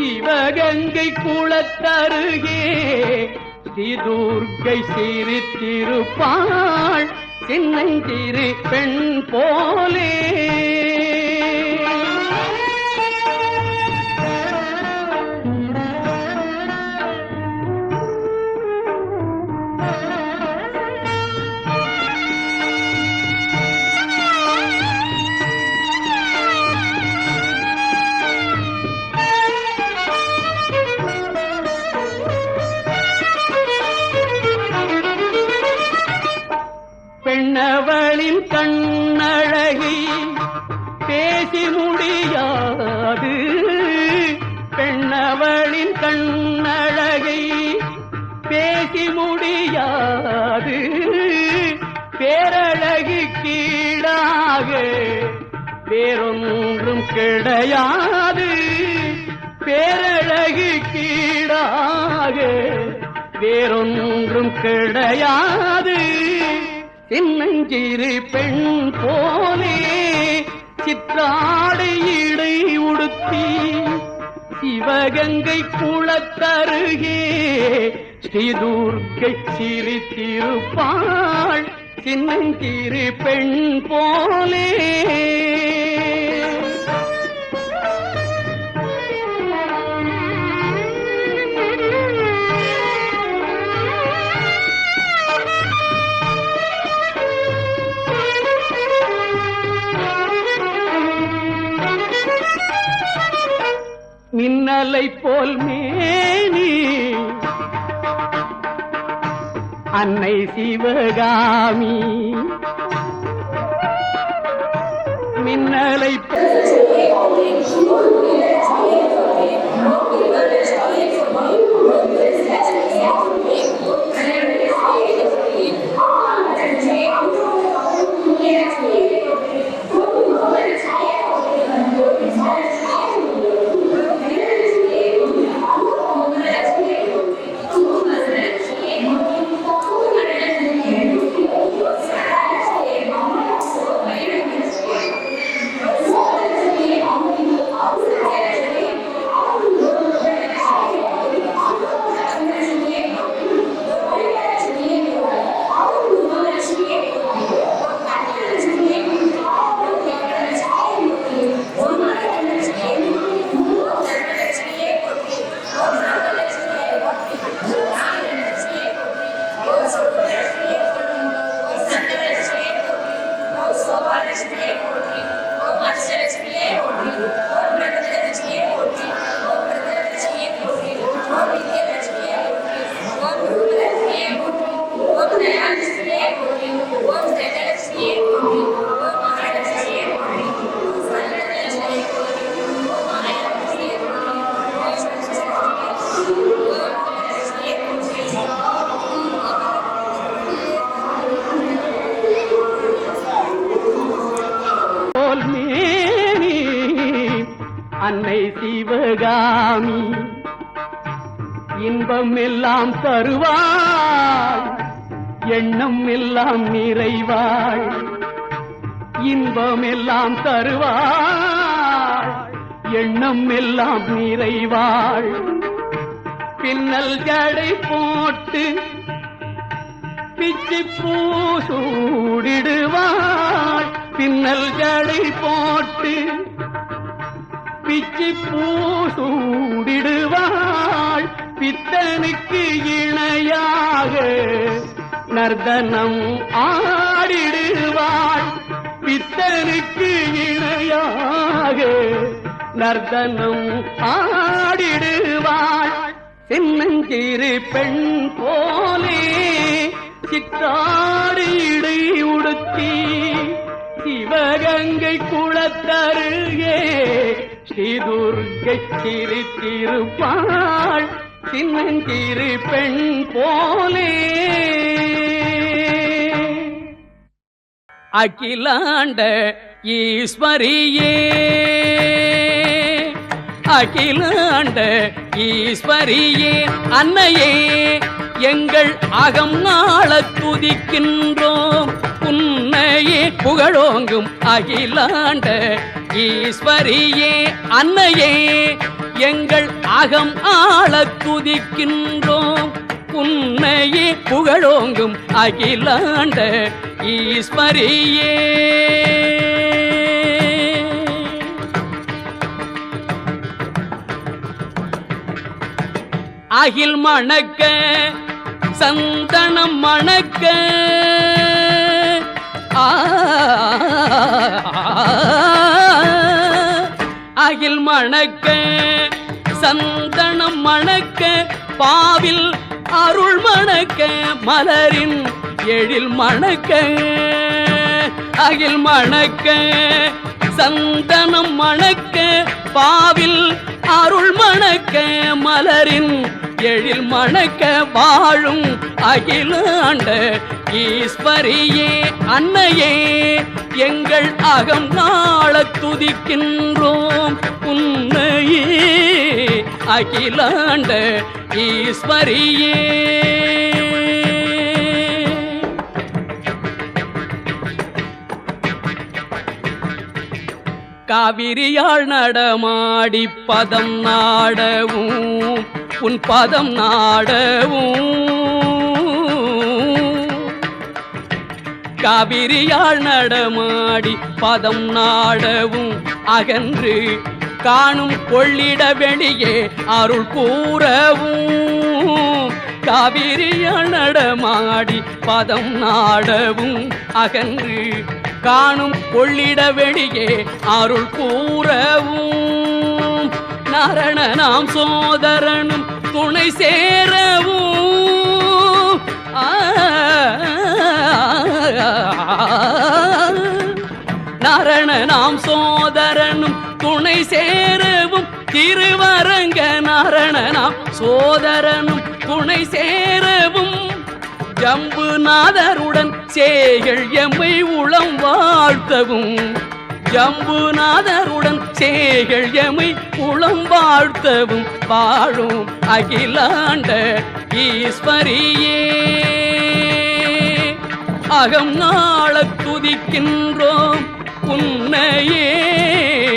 சிவகங்கை குளத்தருகே ஸ்ரீ துர்கை சிரித்திருப்பாள் சின்னஞ்சிறு பெண் போலே. முடியாது பேரழகி கீழாக வேறொன்றும் கிடையாது. பேரழகி கீழாக வேறொன்றும் கிடையாது. சின்னஞ்சிறு பெண் போலே சிற்றாடை இடை உடுத்தி சிவகங்கை குளத்தருகே ஸ்ரீதுர்கை சிரித்திருப்பாள் சின்னஞ்சிறு பெண் போலே. மின்னலை போல் அன்னை சிவகாமி. மின்னலை Sou a Lady Piei o como a Lady Piei Corvino. Sivakami இன்பம் எல்லாம் தருவாள் எண்ணம் எல்லாம் நிறைவாள் இன்பம் எல்லாம் தருவாள் எண்ணம் எல்லாம் நிறைவாள் பின்னல் ஜடை போட்டு பிச்சி பூசூடிடுவாள் பின்னல் ஜடை போட்டு பிச்சி பூசூடிடுவாள். பித்தனுக்கு இணையாக நர்தனம் ஆடிடுவாள். பித்தனுக்கு இணையாக நர்தனம் ஆடிடுவாள். சின்னஞ்சிறு பெண் போலே சித்தாடு உடுத்தி சிவகங்கை குளத்தருகே ஸ்ரீதுர்கை சிரித்திருப்பாள் சின்னஞ்சிறு பெண் போலே. அகிலாண்ட ஈஸ்வரியே அகிலாண்ட ஈஸ்வரியே அன்னையே எங்கள் அகம் நாள துதிக்கின்றோம். உன்னையே புகழோங்கும் அகிலாண்ட ஈஸ்வரியே அன்னையே எங்கள் அகம் ஆள குதிக்கின்றோம் உன்னையே புகழோங்கும் அகிலாண்ட ஈஸ்வரியே அகில் மணக்க சந்தனம் மணக்க ஆ, அகில் மணக்க சந்தனம் மணக்க பாவில் அருள் மணக்க மலரின் எழில் மணக்க. அகில் மணக்க சந்தனம் மணக்க பாவில் அருள் மணக்க மலரின் எழில் மணக்க வாழும் அகிலாண்ட ஈஸ்வரியே அன்னையே எங்கள் அகம் நாள துதிக்கின்றோம். உன்னையே அகிலாண்ட ஈஸ்வரியே. காவிரியாள் நடமாடி பதம் நாடவும் உன் பதம் நாடவும். காவிரியால் நடமாடி பதம் நாடவும் அகன்று காணும் கொள்ளிட வெளியே அருள் கூறவும். காவிரியால் நடமாடி பதம் நாடவும் அகன்று காணும் கொள்ளிட வெளியே அருள் கூறவும். நரண நாம் சோதரனும் துணை சேரவும். நரண நாம் சோதரனும் துணை சேரவும் திருவரங்க நரண நாம் சோதரனும் துணை சேரவும் ஜம்புநாதருடன் சேகள் எம்மை உளம் வாழ்த்தவும். ஜம்புநாதருடன் சேகள் எமை உளம் வாழ்த்தவும். வாழும் அகிலாண்ட ஈஸ்வரியே. அகம் நாள துதிக்கின்றோம். உன்னையே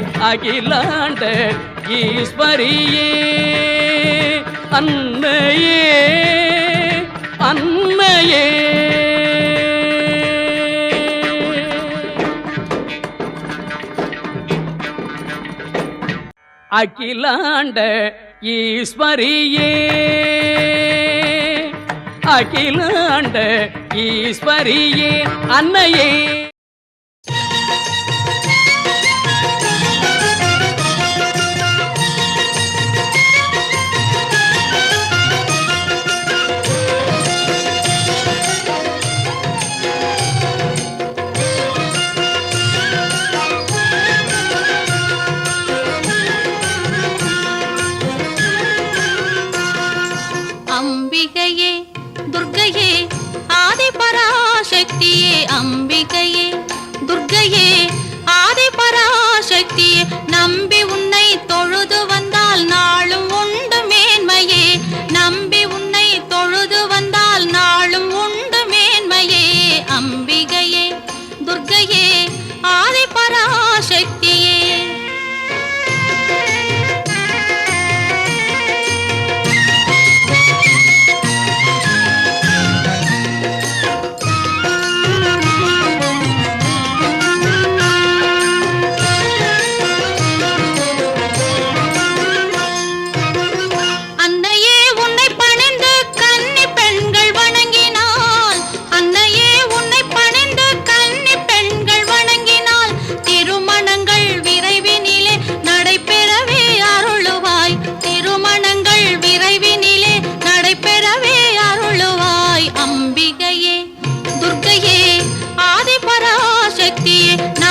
அகிலாண்ட ஈஸ்வரியே. அன்னையே அன்னையே. அகிலாண்ட ஈஸ்வரியே. அகிலாண்ட ஈஸ்வரியே அன்னையே.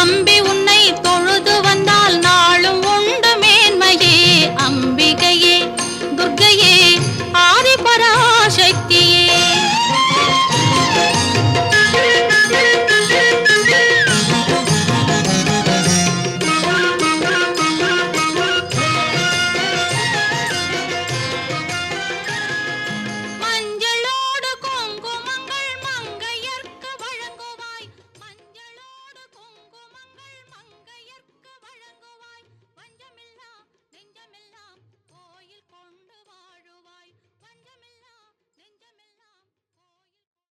நம்பி உன்